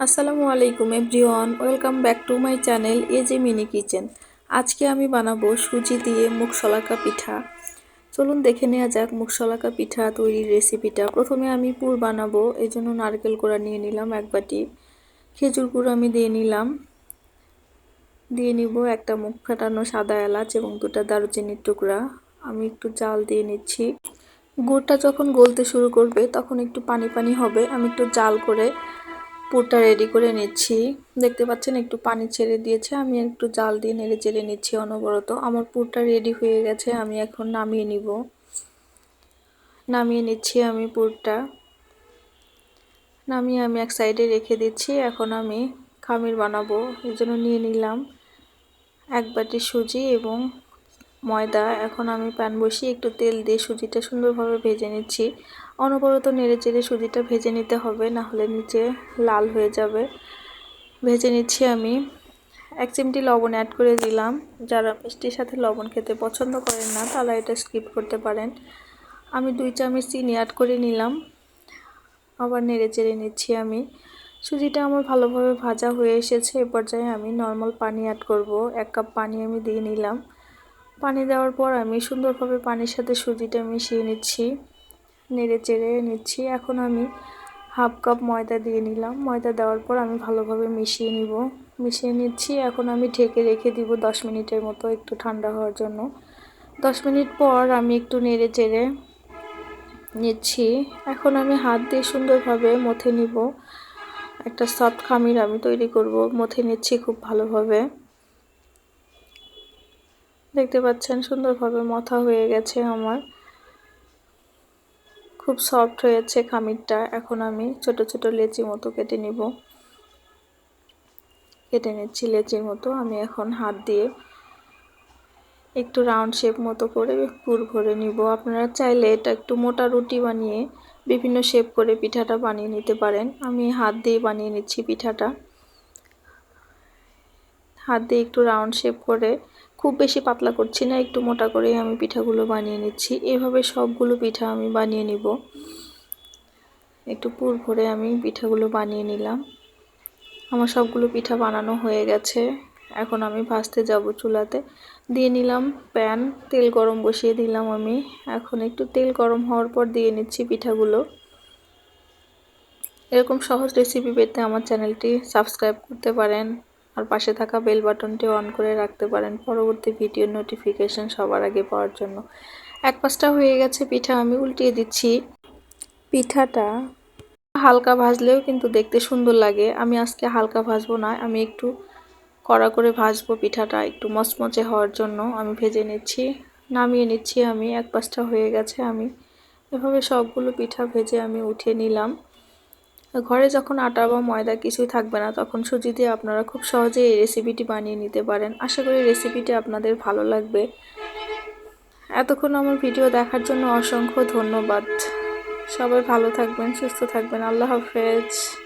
আসসালামু আলাইকুম everyone, welcome back to my channel এ যে মিনি কিচেন। আজকে আমি বানাবো সুজি দিয়ে মুখ শলাকা পিঠা। চলুন দেখে নেওয়া যাক মুখ শলাকা পিঠা তৈরির রেসিপিটা। প্রথমে আমি পুর বানাবো এই জন্য নারকেল গুঁড়া নিয়ে নিলাম এক বাটি। খেজুর গুঁড়ো আমি দিয়ে নিলাম। দিয়ে নিব একটা মুখ ফাটানো সাদা এলাচ এবং দুটা দারুচিনির টুকরা। আমি একটু জাল দিয়ে নিচ্ছি। গুড়টা যখন গলতে শুরু করবে, তখন একটু পানি পানি হবে। আমি একটু জাল করে পুরটা রেডি করে নিচ্ছি। দেখতে পাচ্ছেন, একটু পানি ছেড়ে দিয়েছে। আমি একটু জাল দিয়ে নেড়ে চেড়ে নিচ্ছি অনবরত। আমার পুরটা রেডি হয়ে গেছে, আমি এখন নামিয়ে নিব। নামিয়ে নিচ্ছি আমি পুরটা। নামিয়ে আমি এক সাইডে রেখে দিচ্ছি। এখন আমি খামির বানাবো। এই জন্য নিয়ে নিলাম এক বাটি সুজি এবং ময়দা, এখন আমি প্যান বসিয়ে একটু তেল দিয়ে সুজিটা সুন্দরভাবে ভেজে নিচ্ছি। অনবরত নেড়ে চেড়ে সুজিটা ভেজে নিতে হবে না হলে নিচে লাল হয়ে যাবে। ভেজে নিচ্ছি আমি। এক চিমটি লবণ অ্যাড করে দিলাম। যারা মিষ্টির সাথে লবণ খেতে পছন্দ করেন না, তারা এটা স্কিপ করতে পারেন। আমি দুই চামচ চিনি অ্যাড করে নিলাম। আবার নেড়ে চেড়ে নিচ্ছি আমি। সুজিটা আমার ভালোভাবে ভাজা হয়ে এসেছে, এ পর্যায়ে আমি নর্মাল পানি অ্যাড করব। এক কাপ পানি আমি দিয়ে নিলাম। পানি দেওয়ার পর আমি সুন্দরভাবে পানির সাথে সুজিটা মিশিয়ে নিচ্ছি। নেড়ে চেড়ে নিচ্ছি। এখন আমি হাফ কাপ ময়দা দিয়ে নিলাম। ময়দা দেওয়ার পর আমি ভালোভাবে মিশিয়ে নিব। মিশিয়ে নিচ্ছি। এখন আমি ঢেকে রেখে দিব দশ মিনিটের মতো একটু ঠান্ডা হওয়ার জন্য। দশ মিনিট পর আমি একটু নেড়ে চেড়ে নিচ্ছি। এখন আমি হাত দিয়ে সুন্দরভাবে মথে নিব। একটা সফট খামির আমি তৈরি করব। মথে নিচ্ছি খুব ভালোভাবে। দেখতে পাচ্ছেন, সুন্দরভাবে মথা হয়ে গেছে আমার। খুব সফট হয়েছে খামিরটা। এখন আমি ছোট ছোট লেচি মতো কেটে নিব। কেটে নিচ্ছি লেচির মতো। আমি এখন হাত দিয়ে একটু রাউন্ড শেপ মতো করে পুর ভরে নিব। আপনারা চাইলে এটা একটু মোটা রুটি বানিয়ে বিভিন্ন শেপ করে পিঠাটা বানিয়ে নিতে পারেন। আমি হাত দিয়ে বানিয়ে নিচ্ছি পিঠাটা। হাত দিয়ে একটু রাউন্ড শেপ করে খুব বেশি পাতলা করছি না, একটু মোটা করেই আমি পিঠাগুলো বানিয়ে নিচ্ছি। এভাবে সবগুলো পিঠা আমি বানিয়ে নিব। একটু পুর ভরে আমি পিঠাগুলো বানিয়ে নিলাম। আমার সবগুলো পিঠা বানানো হয়ে গেছে। এখন আমি ভাজতে যাব চুলাতে। দিয়ে নিলাম প্যান, তেল গরম বসিয়ে দিলাম আমি। এখন একটু তেল গরম হওয়ার পর দিয়ে নিচ্ছি পিঠাগুলো। এরকম সহজ রেসিপি পেতে আমার চ্যানেলটি সাবস্ক্রাইব করতে পারেন। আর পাশে থাকা বেল বাটনটি অন করে রাখতে পারেন পরবর্তী ভিডিও নোটিফিকেশন সবার আগে পাওয়ার জন্য। এক পাঁচটা হয়ে গেছে পিঠা, আমি উল্টিয়ে দিচ্ছি। পিঠাটা হালকা ভাজলেও কিন্তু দেখতে সুন্দর লাগে। আমি আজকে হালকা ভাজবো না, আমি একটু কড়া করে ভাজবো পিঠাটা একটু মচমচে হওয়ার জন্য। আমি ভেজে নিচ্ছি, নামিয়ে নিচ্ছি আমি, এক পাঁচটা হয়ে গেছে আমি। এভাবে সবগুলো পিঠা ভেজে আমি উঠিয়ে নিলাম। ঘরে যখন আটা বা ময়দা কিছুই থাকবে না, তখন সুজি দিয়ে আপনারা খুব সহজে এই রেসিপিটি বানিয়ে নিতে পারেন। আশা করি রেসিপিটি আপনাদের ভালো লাগবে। এতক্ষণ আমার ভিডিও দেখার জন্য অসংখ্য ধন্যবাদ। সবাই ভালো থাকবেন, সুস্থ থাকবেন। আল্লাহ হাফেজ।